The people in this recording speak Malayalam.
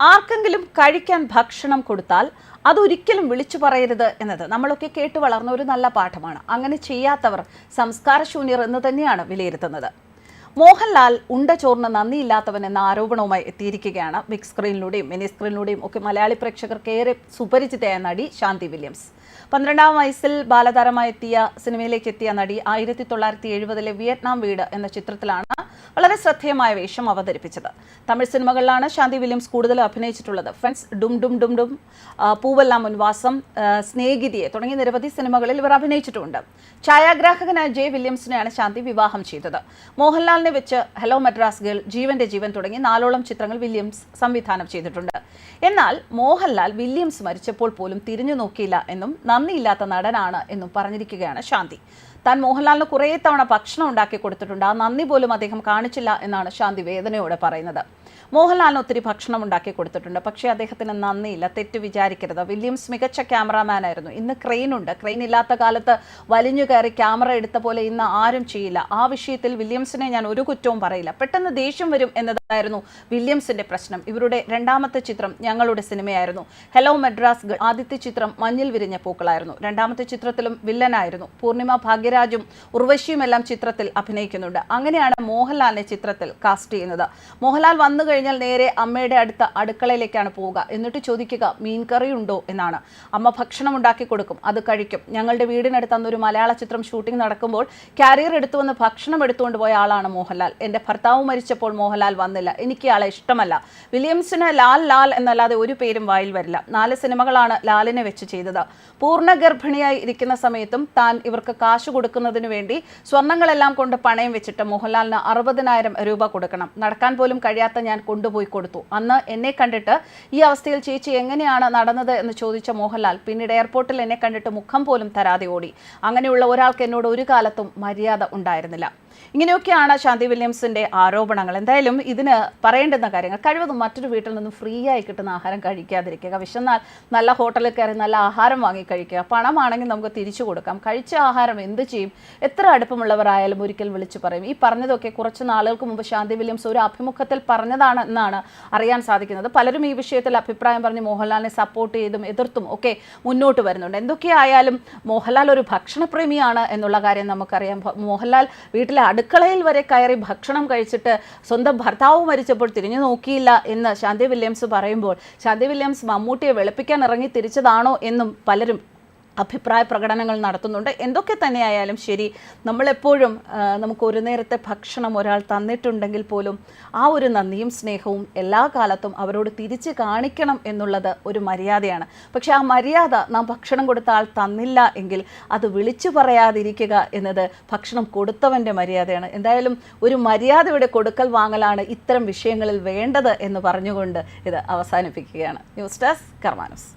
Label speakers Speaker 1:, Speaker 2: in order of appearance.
Speaker 1: ആർക്കെങ്കിലും കഴിക്കാൻ ഭക്ഷണം കൊടുത്താൽ അതൊരിക്കലും വിളിച്ചു പറയരുത് എന്നത് നമ്മളൊക്കെ കേട്ടു വളർന്ന ഒരു നല്ല പാഠമാണ്. അങ്ങനെ ചെയ്യാത്തവർ സംസ്കാരശൂന്യർ എന്ന് തന്നെയാണ് വിലയിരുത്തുന്നത്. മോഹൻലാൽ ഉണ്ട ചോറിന് നന്ദിയില്ലാത്തവൻ എന്ന ആരോപണവുമായി എത്തിയിരിക്കുകയാണ്. ബിഗ് സ്ക്രീനിലൂടെയും മിനി സ്ക്രീനിലൂടെയും ഒക്കെ മലയാളി പ്രേക്ഷകർക്ക് ഏറെ സുപരിചിതയായ നടി ശാന്തി വില്യംസ്. പന്ത്രണ്ടാം വയസ്സിൽ ബാലതാരമായി എത്തിയ സിനിമയിലേക്ക് എത്തിയ നടി ആയിരത്തി തൊള്ളായിരത്തി എഴുപതിലെ വിയറ്റ്നാം വീട് എന്ന ചിത്രത്തിലാണ് വളരെ ശ്രദ്ധേയമായ വേഷം അവതരിപ്പിച്ചത്. തമിഴ് സിനിമകളിലാണ് ശാന്തി വില്യംസ് കൂടുതൽ അഭിനയിച്ചിട്ടുള്ളത്. ഫ്രണ്ട്സ് ഡും ഡും ഡും ഡും പൂവല്ല മുൻവാസം സ്നേഹിതിയെ തുടങ്ങിയ നിരവധി സിനിമകളിൽ ഇവർ അഭിനയിച്ചിട്ടുണ്ട് ഛായാഗ്രാഹകനായ ജെ വില്യംസിനെയാണ് ശാന്തി വിവാഹം ചെയ്തത്. മോഹൻലാലിനെ വെച്ച് ഹലോ മദ്രാസ് ഗേൾ ജീവന്റെ ജീവൻ തുടങ്ങി നാലോളം ചിത്രങ്ങൾ വില്യംസ് സംവിധാനം ചെയ്തിട്ടുണ്ട്. എന്നാൽ മോഹൻലാൽ വില്യംസ് മരിച്ചപ്പോൾ പോലും തിരിഞ്ഞു നോക്കിയില്ല എന്നും നന്ദിയില്ലാത്ത നടനാണ് എന്നും പറഞ്ഞിരിക്കുകയാണ് ശാന്തി. താൻ മോഹൻലാലിന് കുറേ തവണ ഭക്ഷണം ഉണ്ടാക്കി കൊടുത്തിട്ടുണ്ട്. ആ നന്ദി പോലും അദ്ദേഹം കാണിച്ചില്ല എന്നാണ് ശാന്തി വേദനയോടെ പറയുന്നത് മോഹൻലാലിന് ഒത്തിരി ഭക്ഷണം ഉണ്ടാക്കി കൊടുത്തിട്ടുണ്ട്. പക്ഷേ അദ്ദേഹത്തിന് നന്ദിയില്ല. തെറ്റ് വിചാരിക്കരുത്. വില്യംസ് മികച്ച ക്യാമറാമാൻ ആയിരുന്നു. ഇന്ന് ക്രെയിൻ ഉണ്ട്. ക്രെയിൻ ഇല്ലാത്ത കാലത്ത് വലിഞ്ഞു കയറി ക്യാമറ എടുത്ത പോലെ ഇന്ന് ആരും ചെയ്യില്ല. ആ വിഷയത്തിൽ വില്യംസിനെ ഞാൻ ഒരു കുറ്റവും പറയില്ല. പെട്ടെന്ന് ദേഷ്യം വരും എന്നതായിരുന്നു വില്യംസിന്റെ പ്രശ്നം. ഇവരുടെ രണ്ടാമത്തെ ചിത്രം ഞങ്ങളുടെ സിനിമയായിരുന്നു. ഹലോ മദ്രാസ് ആദ്യത്തെ ചിത്രം മഞ്ഞിൽ വിരിഞ്ഞ പൂക്കളായിരുന്നു. രണ്ടാമത്തെ ചിത്രത്തിലും വില്ലനായിരുന്നു. പൂർണിമ ഭാഗ്യരാജും ഉർവശിയും എല്ലാം ചിത്രത്തിൽ അഭിനയിക്കുന്നുണ്ട്. അങ്ങനെയാണ് മോഹൻലാലിനെ ചിത്രത്തിൽ കാസ്റ്റ് ചെയ്യുന്നത്. മോഹൻലാൽ വന്നു കഴിഞ്ഞാൽ നേരെ അമ്മയുടെ അടുത്ത അടുക്കളയിലേക്കാണ് പോവുക. എന്നിട്ട് ചോദിക്കുക മീൻകറി ഉണ്ടോ എന്നാണ്. അമ്മ ഭക്ഷണം ഉണ്ടാക്കി കൊടുക്കും. അത് കഴിക്കും. ഞങ്ങളുടെ വീടിനടുത്ത് അന്നൊരു മലയാള ചിത്രം ഷൂട്ടിംഗ് നടക്കുമ്പോൾ കാരിയർ എടുത്തു വന്ന് ഭക്ഷണം എടുത്തുകൊണ്ട് പോയ ആളാണ് മോഹൻലാൽ. എന്റെ ഭർത്താവ് മരിച്ചപ്പോൾ മോഹൻലാൽ വന്നില്ല. എനിക്ക് ആളെ ഇഷ്ടമല്ല. വില്യംസിന് ലാൽ ലാൽ എന്നല്ലാതെ ഒരു പേരും വായിൽ വരില്ല. നാല് സിനിമകളാണ് ലാലിനെ വെച്ച് ചെയ്തത്. പൂർണ ഗർഭിണിയായി ഇരിക്കുന്ന സമയത്തും താൻ ഇവർക്ക് കാശ് കൊടുക്കുന്നതിന് വേണ്ടി സ്വർണങ്ങളെല്ലാം കൊണ്ട് പണയം വെച്ചിട്ട് മോഹൻലാലിന് അറുപതിനായിരം രൂപ കൊടുക്കണം. നടക്കാൻ പോലും കഴിയാത്ത ഞാൻ കൊണ്ടുപോയി കൊടുത്തു. അന്ന് എന്നെ കണ്ടിട്ട് ഈ അവസ്ഥയിൽ ചേച്ചി എങ്ങനെയാണ് നടന്നത് എന്ന് ചോദിച്ച മോഹൻലാൽ പിന്നീട് എയർപോർട്ടിൽ എന്നെ കണ്ടിട്ട് മുഖം പോലും തരാതെ ഓടി. അങ്ങനെയുള്ള ഒരാൾക്ക് എന്നോട് ഒരു കാലത്തും മര്യാദ ഉണ്ടായിരുന്നില്ല. ഇങ്ങനെയൊക്കെയാണ് ശാന്തി വില്യംസിന്റെ ആരോപണങ്ങൾ. എന്തായാലും ഇതിന് പറയേണ്ടുന്ന കാര്യങ്ങൾ കഴിവതും മറ്റൊരു വീട്ടിൽ നിന്നും ഫ്രീ ആയി കിട്ടുന്ന ആഹാരം കഴിക്കാതിരിക്കുക. വിശന്നാൽ നല്ല ഹോട്ടലിൽ കയറി നല്ല ആഹാരം വാങ്ങി കഴിക്കുക. പണമാണെങ്കിൽ നമുക്ക് തിരിച്ചു കൊടുക്കാം. കഴിച്ച ആഹാരം എന്ത് ചെയ്യും? എത്ര അടുപ്പമുള്ളവരായാലും ഒരിക്കൽ വിളിച്ചു പറയും. ഈ പറഞ്ഞതൊക്കെ കുറച്ച് നാളുകൾക്ക് മുമ്പ് ശാന്തി വില്യംസ് ഒരു അഭിമുഖത്തിൽ പറഞ്ഞതാണ് എന്നാണ് അറിയാൻ സാധിക്കുന്നത്. പലരും ഈ വിഷയത്തിൽ അഭിപ്രായം പറഞ്ഞ് മോഹൻലാലിനെ സപ്പോർട്ട് ചെയ്തും എതിർത്തും ഒക്കെ മുന്നോട്ട് വരുന്നുണ്ട്. എന്തൊക്കെയായാലും മോഹൻലാൽ ഒരു ഭക്ഷണപ്രേമിയാണ് എന്നുള്ള കാര്യം നമുക്കറിയാം. മോഹൻലാൽ വീട്ടിലെ അടുക്കളയിൽ വരെ കയറി ഭക്ഷണം കഴിച്ചിട്ട് സ്വന്തം ഭർത്താവ് മരിച്ചപ്പോൾ തിരിഞ്ഞു നോക്കിയില്ല എന്ന് ശാന്തി വില്യംസ് പറയുമ്പോൾ ശാന്തി വില്യംസ് മമ്മൂട്ടിയെ വെളുപ്പിക്കാൻ ഇറങ്ങി തിരിച്ചതാണോ എന്നും പലരും അഭിപ്രായ പ്രകടനങ്ങൾ നടത്തുന്നുണ്ട്. എന്തൊക്കെ തന്നെയായാലും ശരി നമ്മളെപ്പോഴും നമുക്ക് ഒരു നേരത്തെ ഭക്ഷണം ഒരാൾ തന്നിട്ടുണ്ടെങ്കിൽ പോലും ആ ഒരു നന്ദിയും സ്നേഹവും എല്ലാ കാലത്തും അവരോട് തിരിച്ച് കാണിക്കണം എന്നുള്ളത് ഒരു മര്യാദയാണ്. പക്ഷേ ആ മര്യാദ നാം ഭക്ഷണം കൊടുത്ത ആൾ തന്നില്ല എങ്കിൽ അത് വിളിച്ചു പറയാതിരിക്കുക എന്നത് ഭക്ഷണം കൊടുത്തവന്റെ മര്യാദയാണ്. എന്തായാലും ഒരു മര്യാദയുടെ കൊടുക്കൽ വാങ്ങലാണ് ഇത്തരം വിഷയങ്ങളിൽ വേണ്ടത് എന്ന് പറഞ്ഞുകൊണ്ട് ഇത് അവസാനിപ്പിക്കുകയാണ്. News desk കർമാനസ്.